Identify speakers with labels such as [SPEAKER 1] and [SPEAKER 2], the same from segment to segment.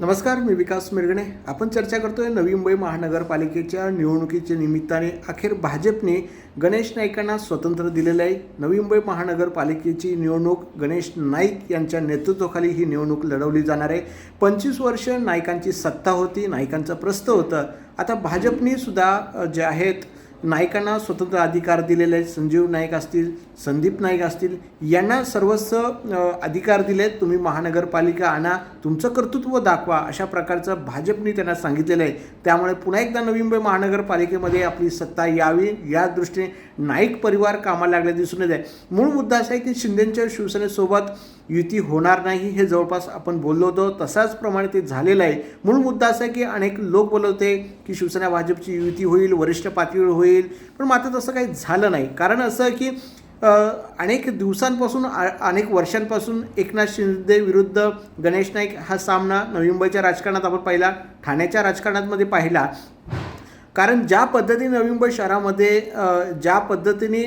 [SPEAKER 1] नमस्कार मी विकास मिरगणे. आपण चर्चा करतोय नवी मुंबई महानगरपालिकेच्या निवडणुकीच्या निमित्ताने अखेर भाजपने गणेश नाईकांना स्वतंत्र दिलेलं आहे. नवी मुंबई महानगरपालिकेची निवडणूक गणेश नाईक यांच्या नेतृत्वाखाली ही निवडणूक लढवली जाणार आहे. पंचवीस वर्ष नाईकांची सत्ता होती नाईकांचं प्रस्थ होतं. आता भाजपने सुद्धा जे आहेत नायकांना स्वतंत्र अधिकार दिलेले आहेत. संजीव नाईक असतील संदीप नाईक असतील यांना सर्वस्व अधिकार दिलेत. तुम्ही महानगरपालिका आणा तुमचं कर्तृत्व दाखवा अशा प्रकारचं भाजपने त्यांना सांगितलेलं आहे. त्यामुळे पुन्हा एकदा नवी मुंबई महानगरपालिकेमध्ये आपली सत्ता यावी. या दृष्टीने नाईक परिवार कामाला लागले दिसून येत आहे. मूळ मुद्दा असा आहे की शिंदेच्या शिवसेनेसोबत युती होणार नाही हे जवळपास आपण बोललो होतो. तसाच प्रमाणे ते झालेलं आहे. मूळ मुद्दा असा आहे की अनेक लोक बोलवते की शिवसेना भाजपची युती होईल वरिष्ठ पातळीवर होईल. पण मात्र तसं काही झालं नाही. कारण असं की अनेक दिवसांपासून आ- अनेक वर्षांपासून एकनाथ शिंदे विरुद्ध गणेश नाईक हा सामना नवी मुंबईच्या राजकारणात आपण पाहिला ठाण्याच्या राजकारणामध्ये पाहिला. कारण ज्या पद्धतीने नवी मुंबई शहरामध्ये ज्या पद्धतीने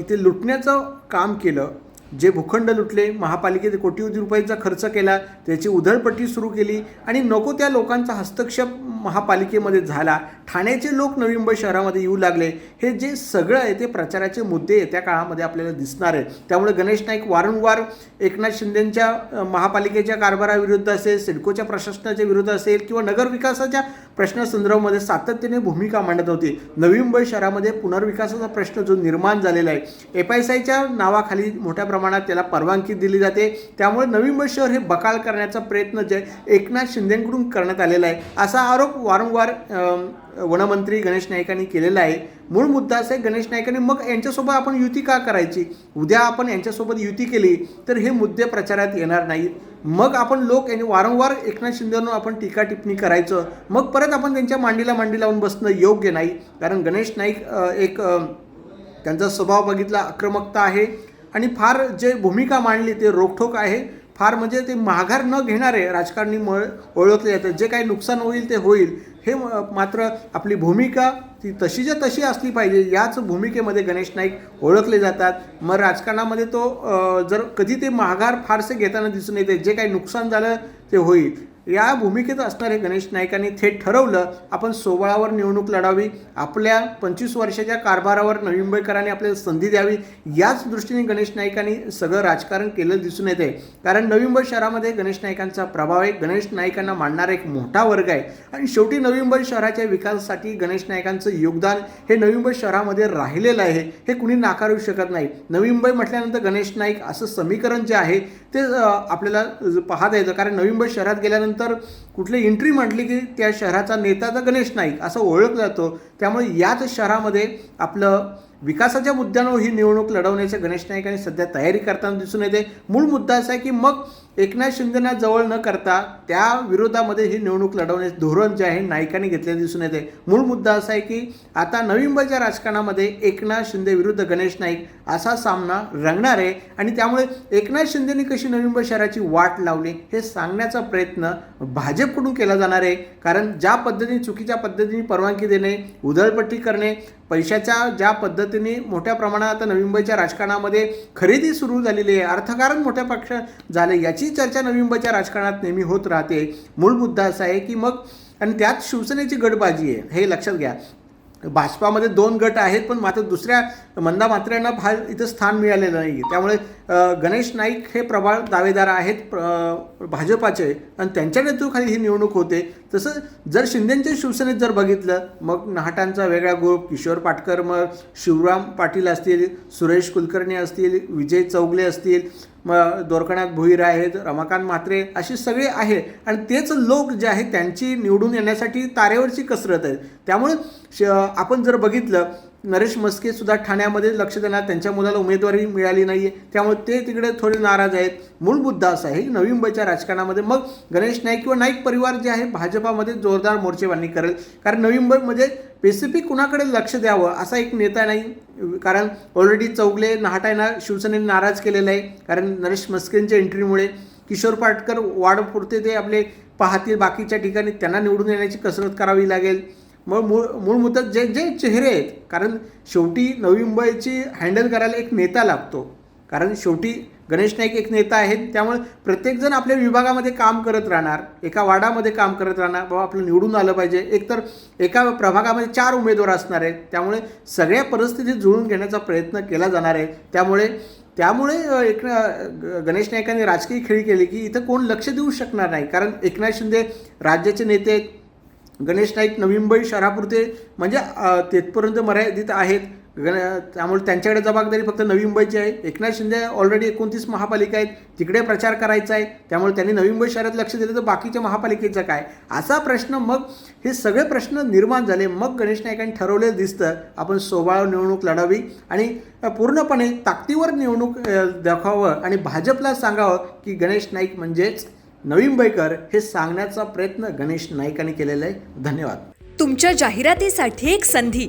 [SPEAKER 1] इथे लुटण्याचं काम केलं जे भूखंड लुटले महापालिकेत कोटी रुपयांचा खर्च केला त्याची उधळपट्टी सुरू केली आणि नको त्या लोकांचा हस्तक्षेप महापालिकेमध्ये झाला. ठाण्याचे लोक नवी मुंबई शहरामध्ये येऊ लागले. हे जे सगळं आहे ते प्रचाराचे मुद्दे येत्या काळामध्ये आपल्याला दिसणार आहे त्यामुळे गणेश नाईक वारंवार एकनाथ शिंदेंच्या महापालिकेच्या कारभाराविरुद्ध असेल सिडकोच्या प्रशासनाच्या विरुद्ध असेल किंवा नगरविकासाच्या प्रश्नासंदर्भामध्ये सातत्याने भूमिका मांडत होती. नवी मुंबई शहरामध्ये पुनर्विकासाचा प्रश्न जो निर्माण झालेला आहे एफ आय आयच्या नावाखाली मोठ्या प्रमाणात त्याला परवानगी दिली जाते. त्यामुळे नवी मुंबई शहर हे बकाल करण्याचा प्रयत्न जे एकनाथ शिंदेंकडून करण्यात आलेला आहे असा आरोप वारंवार वनमंत्री गणेश नाईकांनी केलेला आहे. मूळ मुद्दा असा आहे गणेश नाईकांनी मग यांच्यासोबत आपण युती का करायची? उद्या आपण यांच्यासोबत युती केली तर हे मुद्दे प्रचारात येणार नाहीत. मग आपण लोक यांनी वारंवार एकनाथ शिंदेनं आपण टीका टिप्पणी करायचं. मग परत आपण त्यांच्या मांडीला मांडी लावून बसणं योग्य नाही. कारण गणेश नाईक एक त्यांचा स्वभाव बघितला आक्रमकता आहे. आणि फार जे भूमिका मांडली ते रोखठोक आहे. फार म्हणजे ते माघार न घेणारे राजकारणी मळ ओळखले जातात. जे काही नुकसान होईल ते होईल. हे मात्र आपली भूमिका ती तशीच्या तशी असली पाहिजे. याच भूमिकेमध्ये गणेश नाईक ओळखले जातात. मग राजकारणामध्ये तो जर कधी ते माघार फारसे घेताना दिसून येते जे काही नुकसान झालं ते होईल. या भूमिकेत असणारे गणेश नाईकांनी थेट ठरवलं आपण सोबळावर निवडणूक लढावी आपल्या पंचवीस वर्षाच्या कारभारावर नवी मुंबईकरांनी आपल्याला संधी द्यावी याच दृष्टीने गणेश नाईकांनी सगळं राजकारण केलं दिसून येते कारण नवी मुंबई शहरामध्ये गणेश नाईकांचा प्रभाव आहे गणेश नाईकांना मांडणारा एक मोठा वर्ग आहे. आणि शेवटी नवी मुंबई शहराच्या विकासासाठी गणेश नाईकांचं योगदान हे नवी मुंबई शहरामध्ये राहिलेलं आहे हे कुणी नाकारू शकत नाही. नवी मुंबई म्हटल्यानंतर गणेश नाईक असं समीकरण जे आहे ते आपल्याला पाहता येतं. कारण नवी मुंबई शहरात गेल्यानंतर कुठली एंट्री म्हटली की त्या शहराचा नेता तर गणेश नाईक असं ओळखलं जातो. त्यामुळे याच शहरामध्ये आपलं विकासाच्या मुद्द्यांवर ही निवडणूक लढवण्याची गणेश नाईकांनी सध्या तयारी करताना दिसून येते. मूळ मुद्दा असा आहे की मग एकनाथ शिंदेना जवळ न करता त्या विरोधामध्ये ही निवडणूक लढवण्याचे धोरण जे आहे नाईकांनी घेतलेलं दिसून येते. मूळ मुद्दा असा आहे की आता नवी राजकारणामध्ये एकनाथ शिंदे विरुद्ध गणेश नाईक असा सामना रंगणार आहे आणि त्यामुळे एकनाथ शिंदेनी कशी नवी शहराची वाट लावली हे सांगण्याचा प्रयत्न भाजपकडून केला जाणार आहे. कारण ज्या पद्धतीने चुकीच्या पद्धतीने परवानगी देणे उधळपट्टी करणे पैशाच्या ज्या पद्धतीने मोठ्या प्रमाणात आता नवी मुंबईच्या राजकारणामध्ये खरेदी सुरू झालेली आहे अर्थकारण मोठ्या पक्ष झाले याची चर्चा नवी मुंबईच्या राजकारणात नेहमी होत राहते. मूळ मुद्दा असा आहे की मग आणि त्यात शिवसेनेची गटबाजी आहे हे लक्षात घ्या. भाजपामध्ये दोन गट आहेत पण मात्र दुसऱ्या मंदा मात्र्यांना फार इथं स्थान मिळालेलं नाही त्यामुळे गणेश नाईक हे प्रबळ दावेदार आहेत भाजपाचे आणि त्यांच्या नेतृत्वाखाली ही निवडणूक होते. तसं जर शिंदेच्या शिवसेनेत जर बघितलं मग नाहटांचा वेगळा ग्रुप किशोर पाटकर मग शिवराम पाटील असतील सुरेश कुलकर्णी असतील विजय चौगले असतील मग दोरकनाथ भुईर आहेत रमाकांत म्हात्रे अशी सगळे आहे आणि तेच लोक जे आहेत त्यांची निवडून येण्यासाठी तारेवरची कसरत आहे त्यामुळे श आपण जर बघितलं नरेश मस्के सुद्धा ठाण्यामध्ये लक्ष देणार त्यांच्या मुलाला उमेदवारी मिळाली नाही आहे त्यामुळे ते तिकडे थोडे नाराज आहेत. मूळ मुद्दा असा आहे की नवी मुंबईच्या राजकारणामध्ये मग गणेश नाईक किंवा नाईक परिवार जे आहे भाजपामध्ये जोरदार मोर्चेबांधणी करेल. कारण नवी मुंबईमध्ये स्पेसिफिक कुणाकडे लक्ष द्यावं असा एक नेता नाही. कारण ऑलरेडी चौगले नाहटायना शिवसेनेने नाराज केलेला आहे. कारण नरेश मस्केंच्या एंट्रीमुळे किशोर पाटकर वाढपुरते ते आपले पाहतील बाकीच्या ठिकाणी. त्यांना निवडून येण्याची कसरत करावी लागेल. मग मूळ मूळ मुद्दा जे जे चेहरे आहेत. कारण शेवटी नवी मुंबईची हँडल करायला एक नेता लागतो. कारण शेवटी गणेश नाईक एक नेता आहेत त्यामुळे प्रत्येकजण आपल्या विभागामध्ये काम करत राहणार एका वाडामध्ये काम करत राहणार. बाबा आपलं निवडून आलं पाहिजे. एकतर एका प्रभागामध्ये चार उमेदवार असणार आहेत त्यामुळे सगळ्या परिस्थितीत जुळून घेण्याचा प्रयत्न केला जाणार आहे. त्यामुळे त्यामुळे एक ग- गणेश नायकांनी राजकीय खेळी केली की इथं कोण लक्ष देऊ शकणार नाही. कारण एकनाथ शिंदे राज्याचे नेते आहेत गणेश नाईक नवी मुंबई शहरापुरते म्हणजे तेथपर्यंत मर्यादित आहेत. त्यामुळे त्यांच्याकडे जबाबदारी फक्त नवी मुंबईची आहे. एकनाथ शिंदे ऑलरेडी एकोणतीस महापालिका आहेत. तिकडे प्रचार करायचा आहे. त्यामुळे त्यांनी नवी मुंबई शहरात लक्ष दिलं तर बाकीच्या महापालिकेचं काय? असा प्रश्न मग हे सगळे प्रश्न निर्माण झाले. मग गणेश नाईकांनी ठरवलेलं दिसतं आपण सोबाळ निवडणूक लढावी आणि पूर्णपणे ताकदीवर निवडणूक दाखवावं आणि भाजपला सांगावं की गणेश नाईक म्हणजेच नवी मुंबईकर हे सांगण्याचा प्रयत्न गणेश नाईकांनी केलेला आहे. धन्यवाद.
[SPEAKER 2] तुमच्या जाहिरातीसाठी एक संधी.